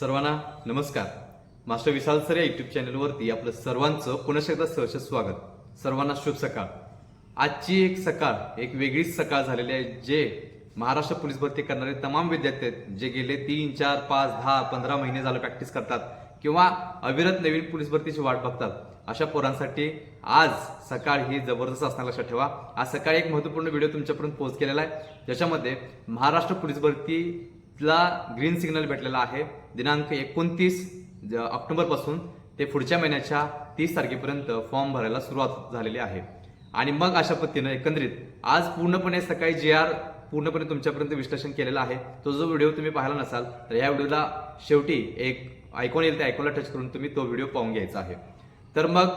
सर्वांना नमस्कार. Master Vishal sir या युट्यूब चॅनलवरती आपलं सर्वांचं पुन्हा एकदा सहर्ष स्वागत. सर्वांना शुभ सकाळ. आजची एक सकाळ एक वेगळीच सकाळ झालेली आहे जे महाराष्ट्र पोलीस भरती करणारे तमाम विद्यार्थी आहेत जे गेले तीन चार पाच दहा पंधरा महिने झालं प्रॅक्टिस करतात किंवा अविरत नवीन पोलीस भरतीची वाट बघतात. अशा पोरांसाठी आज सकाळ ही जबरदस्त असणार लक्षात ठेवा. आज सकाळी एक महत्त्वपूर्ण व्हिडिओ तुमच्यापर्यंत पोहोच केलेला आहे. ज्याच्यामध्ये महाराष्ट्र पोलीस ला ग्रीन सिग्नल भेटलेला आहे. दिनांक एकोणतीस ऑक्टोबरपासून ते पुढच्या महिन्याच्या तीस तारखेपर्यंत फॉर्म भरायला सुरुवात झालेली आहे. आणि मग अशा पद्धतीनं एकंदरीत आज पूर्णपणे सकाळी जे आर पूर्णपणे तुमच्यापर्यंत विश्लेषण केलेला आहे. तो जो व्हिडिओ तुम्ही पाहिला नसाल तर या व्हिडिओला शेवटी एक ऐकून येईल त्या ऐकूनला टच करून तुम्ही तो व्हिडिओ पाहून घ्यायचा आहे. तर मग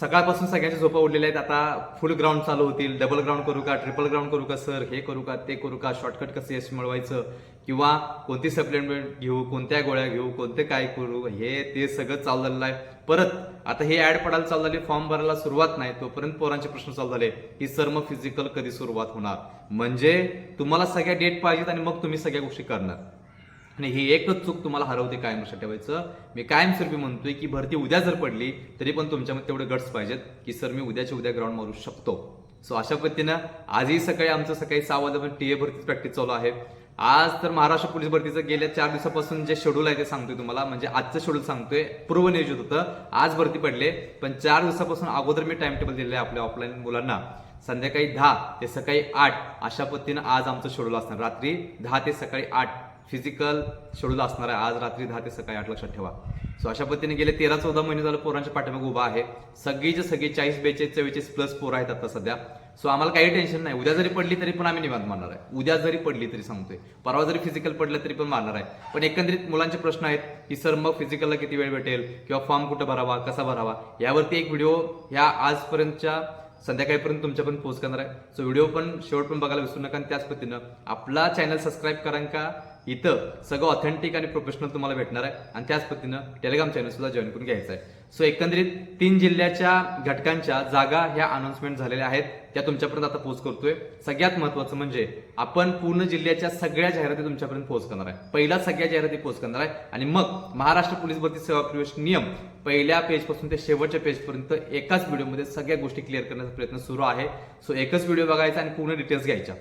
सकाळपासून सगळ्यांच्या झोपा उडलेल्या आहेत. आता फुल ग्राउंड चालू होतील. डबल ग्राउंड करू का? ट्रिपल ग्राउंड करू का सर हे करू का? ते करू का? शॉर्टकट कसं यश मिळवायचं? किंवा कोणती सप्लिमेंट घेऊ? कोणत्या गोळ्या घेऊ? कोणते काय करू? हे ते सगळं चालू झालेलं आहे. परत आता हे ऍड पडायला चालू झाली फॉर्म भरायला सुरुवात नाही. तोपर्यंत पोरांचे प्रश्न चालू झाले की सर मग फिजिकल कधी सुरुवात होणार? म्हणजे तुम्हाला सगळ्या डेट पाहिजेत आणि मग तुम्ही सगळ्या गोष्टी करणार. आणि ही एकच चूक तुम्हाला हरवते कायम लक्षात ठेवायचं. मी कायमस्वरूपी म्हणतोय की भरती उद्या जर पडली तरी पण तुमच्यामध्ये तेवढे गट्स पाहिजेत की सर मी उद्याच्या उद्या ग्राउंड मारू शकतो. सो अशा पद्धतीनं आजही सकाळी आमचं सकाळी सहा वाजता टी ए भरती प्रॅक्टिस चालू आहे. आज तर महाराष्ट्र पोलीस भरतीचं गेल्या चार दिवसापासून जे शेड्यूल आहे ते सांगतोय तुम्हाला. म्हणजे आजचं शेड्यूल सांगतोय. पूर्व नियोजित होतं. आज भरती पडले पण चार दिवसापासून अगोदर मी टाइम टेबल दिलेलं आहे आपल्या ऑफलाईन मुलांना. संध्याकाळी दहा ते सकाळी आठ अशा पद्धतीनं आज आमचं शेड्यूल असणार. रात्री दहा ते सकाळी आठ. फिजिकल शेड्यूल असणार आहे. आज रात्री दहा ते सकाळी आठ लक्षात ठेवा. सो अशा पद्धतीने गेले तेरा चौदा महिने झालं पोरांच्या पाठीमागे उभा आहे. सगळीचे सगळी चाळीस बेचाळीस चव्वेचाळीस प्लस पोर आहेत आता सध्या. सो आम्हाला काही टेन्शन नाही. उद्या जरी पडली तरी पण आम्ही निवांत मारणार आहे. उद्या जरी पडली तरी सांगतोय. परवा जरी फिजिकल पडलं तरी पण मारणार आहे. पण एकंदरीत मुलांचे प्रश्न आहेत की सर मग फिजिकलला किती वेळ भेटेल? किंवा फॉर्म कुठं भरावा? कसा भरावा? यावरती एक व्हिडिओ ह्या आजपर्यंतच्या संध्याकाळीपर्यंत तुमच्या पण पोस्ट करणार आहे. सो व्हिडिओ पण शेवट पण बघायला विसरू नका आणि त्याच पद्धतीनं आपला चॅनल सबस्क्राईब करा का? इथं सगळं ऑथेंटिक आणि प्रोफेशनल तुम्हाला भेटणार आहे. आणि त्याच पद्धतीनं टेलिग्राम चॅनल सुद्धा जॉईन करून घ्यायचं आहे. सो एकंदरीत तीन जिल्ह्याच्या घटकांच्या जागा ह्या अनाउन्समेंट झालेल्या आहेत. त्या तुमच्यापर्यंत आता पोस्ट करतोय. सगळ्यात महत्वाचं म्हणजे आपण पूर्ण जिल्ह्याच्या सगळ्या जाहिराती तुमच्यापर्यंत पोस्ट करणार आहे. पहिला सगळ्या जाहिराती पोस्ट करणार आहे. आणि मग महाराष्ट्र पोलीस भरती सेवा प्रवेश नियम पहिल्या पेजपासून ते शेवटच्या पेज पर्यंत एकाच व्हिडिओमध्ये सगळ्या गोष्टी क्लिअर करण्याचा प्रयत्न सुरू आहे. सो एकच व्हिडिओ बघायचा आणि पूर्ण डिटेल्स घ्यायच्या.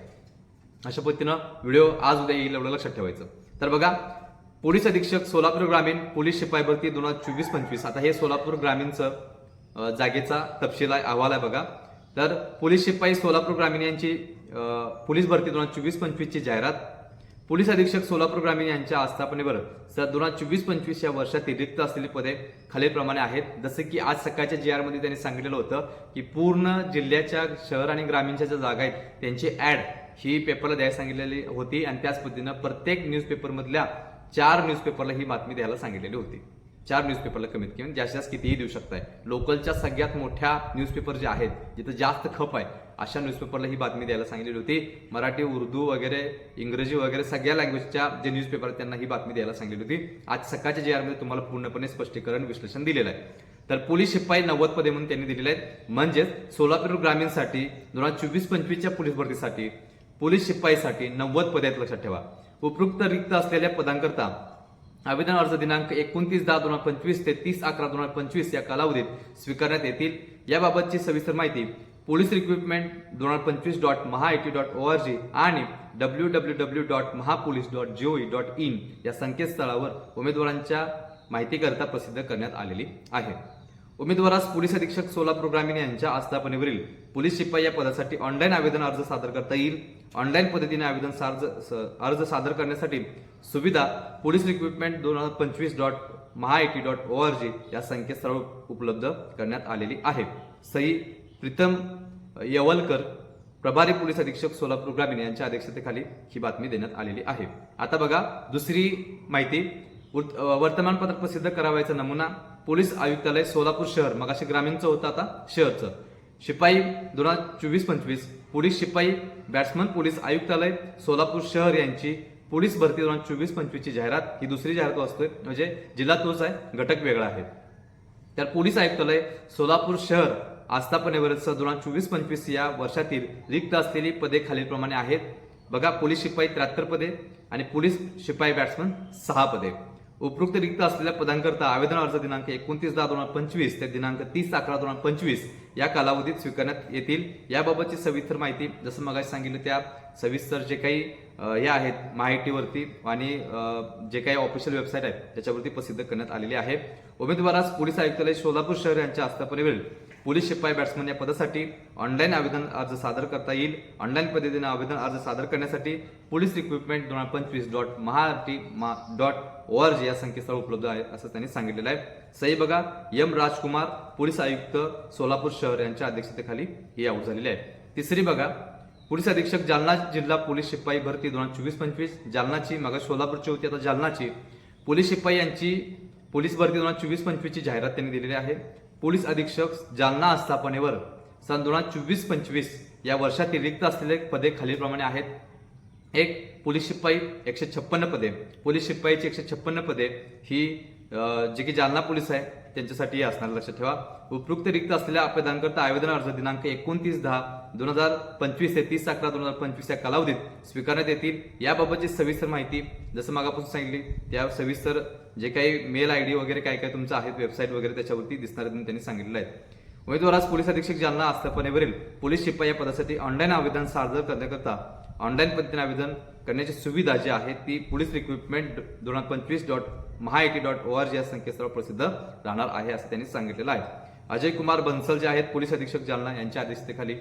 अशा पद्धतीनं व्हिडिओ आज उद्या येईल एवढं लक्षात ठेवायचं. तर बघा पोलीस अधीक्षक सोलापूर ग्रामीण पोलीस शिपाई भरती दोन हजार चोवीस पंचवीस. आता हे सोलापूर ग्रामीणचं जागेचा तपशील आहे अहवाल आहे बघा. तर पोलीस शिपाई सोलापूर ग्रामीण यांची पोलीस भरती दोन हजार चोवीस पंचवीसची जाहिरात. पोलीस अधीक्षक सोलापूर ग्रामीण यांच्या आस्थापनेवर सर दोन हजार चोवीस पंचवीस या वर्षातील रिक्त असलेली पदे खालीलप्रमाणे आहेत. जसं की आज सकाळच्या जी मध्ये त्यांनी सांगितलेलं होतं की पूर्ण जिल्ह्याच्या शहर आणि ग्रामीणच्या ज्या जागा आहेत त्यांची ॲड ही पेपरला द्यायला सांगितलेली होती आणि त्याच पद्धतीनं प्रत्येक न्यूजपेपरमधल्या चार न्यूजपेपरला ही बातमी द्यायला सांगितलेली होती. चार न्यूजपेपरला कमीत कमी जास्तीत जास्त कितीही देऊ शकताय. लोकलच्या सगळ्यात मोठ्या न्यूजपेपर जे आहेत जिथं जास्त खप आहे अशा न्यूजपेपरला ही बातमी द्यायला सांगितलेली होती. मराठी उर्दू वगैरे इंग्रजी वगैरे सगळ्या लँग्वेजच्या जे न्यूजपेपर आहेत त्यांना ही बातमी द्यायला सांगितली होती. आज सकाळच्या जे आरमध्ये तुम्हाला पूर्णपणे स्पष्टीकरण विश्लेषण दिलेलं आहे. तर पोलीस शिपाई नव्वद पदे म्हणून त्यांनी दिलेले आहेत. म्हणजेच सोलापूर ग्रामीणसाठी दोन हजार चोवीस पंचवीसच्या पोलीस भरतीसाठी पोलीस शिपाईसाठी नव्वद पदे आहेत लक्षात ठेवा. उपयुक्त रिक्त असलेल्या पदांकरता आवेदन अर्ज दिनांक एकोणतीस दहा दोन हजार पंचवीस ते तीस अकरा दोन हजार पंचवीस या कालावधीत स्वीकारण्यात येतील. याबाबतची सविस्तर माहिती पोलीस रिक्रुटमेंट दोन हजार पंचवीस dot maha T dot O R G आणि W W W dot Mahapolice dot जीओई dot in या संकेतस्थळावर उमेदवारांच्या माहितीकरता प्रसिद्ध करण्यात आलेली आहे. उमेदवारास पोलीस अधीक्षक सोलापूर ग्रामीण यांच्या आस्थापनेवरील पोलीस शिपाई या पदासाठी ऑनलाईन आवेदन अर्ज सादर करता येईल. ऑनलाईन पद्धतीने आवेदन सार्ज- स- अर्ज सादर करण्यासाठी सुविधा पोलीस रिक्रुटमेंट दोन हजार पंचवीस dot MahaIT dot O R G या संकेतस्थळावर उपलब्ध करण्यात आलेली आहे. सई प्रीतम यवलकर प्रभारी पोलीस अधीक्षक सोलापूर ग्रामीण यांच्या अध्यक्षतेखाली ही बातमी देण्यात आलेली आहे. आता बघा दुसरी माहिती. वर्तमानपत्र प्रसिद्ध करावायचा नमुना पोलीस आयुक्तालय सोलापूर शहर. मगाशी ग्रामीणचं होतं आता शहरचं. शिपाई दोन हजार चोवीस पंचवीस पोलीस शिपाई बॅट्समन पोलीस आयुक्तालय सोलापूर शहर यांची पोलीस भरती दोन हजार चोवीस पंचवीसची जाहिरात. ही दुसरी जाहिरात असते म्हणजे जिल्हा तोच आहे घटक वेगळा आहे. तर पोलीस आयुक्तालय सोलापूर शहर आस्थापनेवरच दोन हजार चोवीस पंचवीस या वर्षातील रिक्त असलेली पदे खालीलप्रमाणे आहेत. बघा पोलीस शिपाई त्र्याहत्तर पदे आणि पोलीस शिपाई बॅट्समन सहा पदे. उपरोक्त रिक्त असलेल्या पदांकरता आवेदन अर्ज दिनांक एकोणतीस दहा दोन हजार पंचवीस ते दिनांक तीस अकरा दोन हजार पंचवीस या कालावधीत स्वीकारण्यात येतील. याबाबतची सविस्तर माहिती जसं मगाशी सांगितलं त्या सविस्तर जे काही या हे आहेत माहितीवरती आणि जे काही ऑफिशियल वेबसाईट आहेत त्याच्यावरती प्रसिद्ध करण्यात आलेली आहे. उमेदवारास पोलीस आयुक्तालय सोलापूर शहर यांच्या आस्थापनेवरील पोलीस शिपाई बॅट्समन या पदासाठी ऑनलाईन आवेदन अर्ज सादर करता येईल. ऑनलाईन पद्धतीने आवेदन अर्ज सादर करण्यासाठी पोलीस रिक्रुटमेंट दोन हजार पंचवीस डॉट महाआरटी डॉट ओ आर जी या संकेतस्थळ उपलब्ध आहे असं त्यांनी सांगितलेलं आहे. सही बघा एम राजकुमार पोलीस आयुक्त सोलापूर शहर यांच्या अध्यक्षतेखाली ही आऊट झालेली आहे. तिसरी बघा पोलीस अधीक्षक जालना जिल्हा पोलीस शिपाई भरती दोन हजार चोवीस पंचवीस. जालनाची मग सोलापूरची होती आता जालनाची. पोलीस शिपाई यांची पोलीस भरती दोन हजार चोवीस पंचवीसची जाहिरात त्यांनी दिलेली आहे. पोलीस अधीक्षक जालना आस्थापनेवर सन दोन हजार चोवीस पंचवीस या वर्षात रिक्त असलेले पदे खालीलप्रमाणे आहेत. एक पोलीस शिपाई एकशे छप्पन्न पदे. पोलीस शिपाईची एकशे छप्पन्न पदे ही जे की जालना पोलीस आहे. त्यांच्यासाठी असणार लक्षात ठेवा. उपयुक्त रिक्त असलेल्या अपदांकरता आवेदन अर्ज दिनांक एकोणतीस दहा दोन हजार पंचवीस ते तीस अकरा दोन हजार पंचवीस या कालावधीत स्वीकारण्यात येतील. याबाबतची सविस्तर माहिती जसं मागापासून सांगितली त्या सविस्तर जे काही मेल आय डी वगैरे काय काय तुमचं आहेत वेबसाईट वगैरे त्याच्यावरती दिसणार त्यांनी सांगितलं आहे. उमेदवारास पोलीस अधीक्षक जालना आस्थापनेवरील पोलीस शिपाई या पदासाठी ऑनलाईन आवेदन सादर करण्याकरता ऑनलाईन पद्धतीने आवेदन करण्याची सुविधा जी आहे ती पोलीस रिक्रुटमेंट दोन हजार पंचवीस dot MahaIT dot O R G या संकेतस्थळावर प्रसिद्ध राहणार आहे असं त्यांनी सांगितलेलं आहे. अजय कुमार बन्सल जे आहेत पोलीस अधीक्षक जालना यांच्या अध्यक्षतेखाली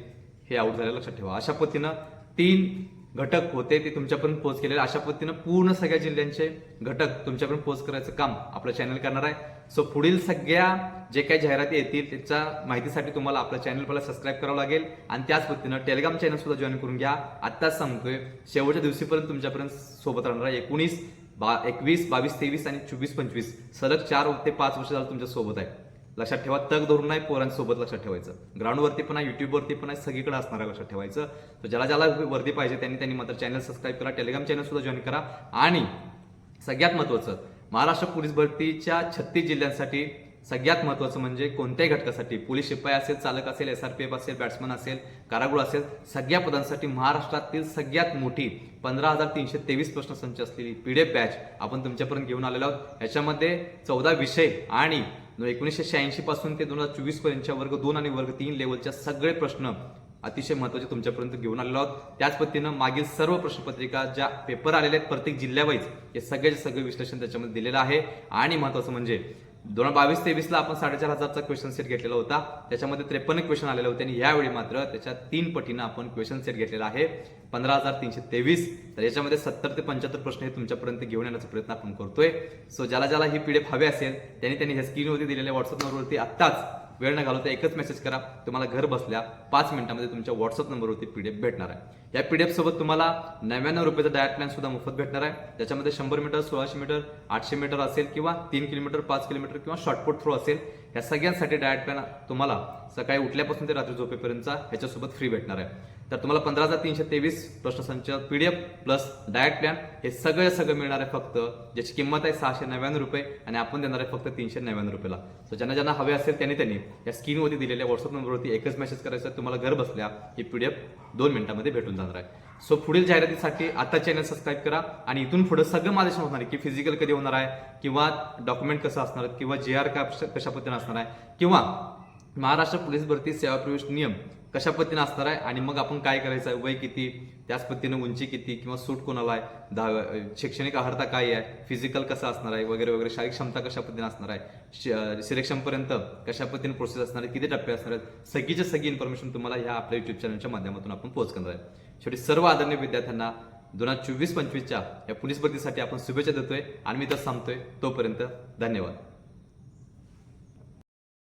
हे आऊट झालेलं लक्षात ठेवा. अशा पद्धतीनं तीन घटक होते ते तुमच्यापर्यंत पोहोच केलेले. अशा पद्धतीनं पूर्ण सगळ्या जिल्ह्यांचे घटक तुमच्यापर्यंत पोहोच करायचं काम आपलं चॅनल करणार आहे. सो पुढील सगळ्या जे काही जाहिराती येतील त्याच्या माहितीसाठी तुम्हाला आपलं चॅनल पहिला सबस्क्राईब करावं लागेल. आणि त्याच पद्धतीनं टेलिग्राम चॅनल सुद्धा जॉईन करून घ्या. आत्ताच सांगतोय शेवटच्या दिवशीपर्यंत तुमच्यापर्यंत सोबत राहणार एकोणीस बा एकवीस बावीस तेवीस आणि चोवीस पंचवीस. सलग चार ते पाच वर्ष झालं तुमच्यासोबत आहे. लक्षात ठेवा तग धरून नाही पोरांसोबत लक्षात ठेवायचं. ग्राउंडवरती पण आहे युट्यूबवरती पण आहे सगळीकडे असणार आहे लक्षात ठेवायचं. तर ज्याला ज्याला वर्दी पाहिजे त्यांनी त्यांनी मात्र चॅनल सबस्क्राईब करा टेलिग्राम चॅनल सुद्धा जॉईन करा. आणि सगळ्यात महत्त्वाचं महाराष्ट्र पोलीस भरतीच्या छत्तीस जिल्ह्यांसाठी सगळ्यात महत्त्वाचं म्हणजे कोणत्याही घटकासाठी पोलीस शिपाई असेल चालक असेल एसआरपीएफ असेल बॅट्समन असेल कारागृह असेल सगळ्या पदांसाठी महाराष्ट्रातील सगळ्यात मोठी पंधरा हजार तीनशे तेवीस प्रश्नसंच असलेली पीडीएफ बॅच आपण तुमच्यापर्यंत घेऊन आलेलो आहोत. याच्यामध्ये चौदा विषय आणि एकोणीसशे शहाऐंशी पासून ते दोन हजार चोवीस पर्यंतच्या वर्ग दोन आणि वर्ग तीन लेवलच्या सगळे प्रश्न अतिशय महत्त्वाचे तुमच्यापर्यंत घेऊन आलेलो आहोत. त्याच पद्धतीनं मागील सर्व प्रश्नपत्रिका ज्या पेपर आलेल्या आहेत प्रत्येक जिल्ह्यावाईज हे सगळ्याचे सगळे विश्लेषण त्याच्यामध्ये दिलेलं आहे. आणि महत्वाचं म्हणजे दोन हजार बावीस तेवीसला आपण साडेचार हजारचा क्वेश्चन सेट घेतलेला होता. त्याच्यामध्ये त्रेपन्न क्वेश्चन आलेले होते आणि यावेळी मात्र त्याच्या तीन पटीनं आपण क्वेश्चन सेट घेतलेला आहे. पंधरा हजार तीनशे तेवीस. तर याच्यामध्ये सत्तर ते पंच्याहत्तर प्रश्न हे तुमच्यापर्यंत घेऊन येण्याचा प्रयत्न आपण करतोय. सो ज्याला ज्याला ही पीडीएफ हवे असेल त्यांनी त्यांनी ह्या स्क्रीनवरती दिलेल्या व्हॉट्सअप नंबरवरती आत्ताच वेळ न घालवता एकच मेसेज करा. तुम्हाला घर बसल्या पाच मिनिटांमध्ये तुमच्या व्हॉट्सअप नंबरवरती पीडीएफ भेटणार आहे. या पीडीएफ सोबत तुम्हाला नव्याण्णव रुपयाचा डायट प्लॅन सुद्धा मोफत भेटणार आहे. त्याच्यामध्ये शंभर मीटर सोळाशे मीटर आठशे मीटर असेल किंवा तीन किलोमीटर पाच किलोमीटर किंवा शॉर्टपुट थ्रो असेल या सगळ्यांसाठी डायट प्लॅन तुम्हाला सकाळी उठल्यापासून ते रात्री झोपेपर्यंतचा ह्याच्यासोबत फ्री भेटणार आहे. तर तुम्हाला पंधरा हजार तीनशे तेवीस प्रश्नसंच पीडीएफ प्लस डायट प्लॅन हे सगळं सगळं मिळणार आहे फक्त ज्याची किंमत आहे सहाशे नव्याण्णव रुपये आणि आपण देणार आहे फक्त तीनशे नव्याण्णव रुपयाला. सो ज्यांना ज्यांना हवे असेल त्यांनी त्यांनी या स्क्रीनवरती दिलेल्या व्हॉट्सअप नंबरवरती एकच मेसेज करायचा आहे. तुम्हाला घर बसल्या ही पीडीएफ दोन मिनिटांमध्ये भेटून जाणार आहे. सो पुढील जाहिरातीसाठी आता चॅनल सबस्क्राईब करा आणि इथून पुढे सगळं माझ्याशी होणार आहे की फिजिकल कधी होणार आहे किंवा डॉक्युमेंट कसं असणार आहे किंवा जे आर का कशा पद्धतीने असणार आहे किंवा महाराष्ट्र पोलीस भरती सेवा प्रवेश नियम कशा पद्धतीने असणार आहे आणि मग आपण काय करायचं आहे वय किती त्याच पद्धतीने उंची किती किंवा सूट कोणाला आहे दहा शैक्षणिक अर्हता काय आहे फिजिकल कसं असणार आहे वगैरे वगैरे शारीरिक क्षमता कशा पद्धतीने असणार आहे सिलेक्शनपर्यंत कशा पद्धतीने प्रोसेस असणार आहे किती टप्पे असणार आहेत सगळीच्या सगळी इन्फॉर्मेशन तुम्हाला ह्या आपल्या युट्यूब चॅनलच्या माध्यमातून आपण पोहोच करणार आहे. शेवटी सर्व आदरणीय विद्यार्थ्यांना दोन हजार चोवीस पंचवीसच्या या पोलीस भरतीसाठी आपण शुभेच्छा देतोय आणि मी तर थांबतोय तोपर्यंत धन्यवाद.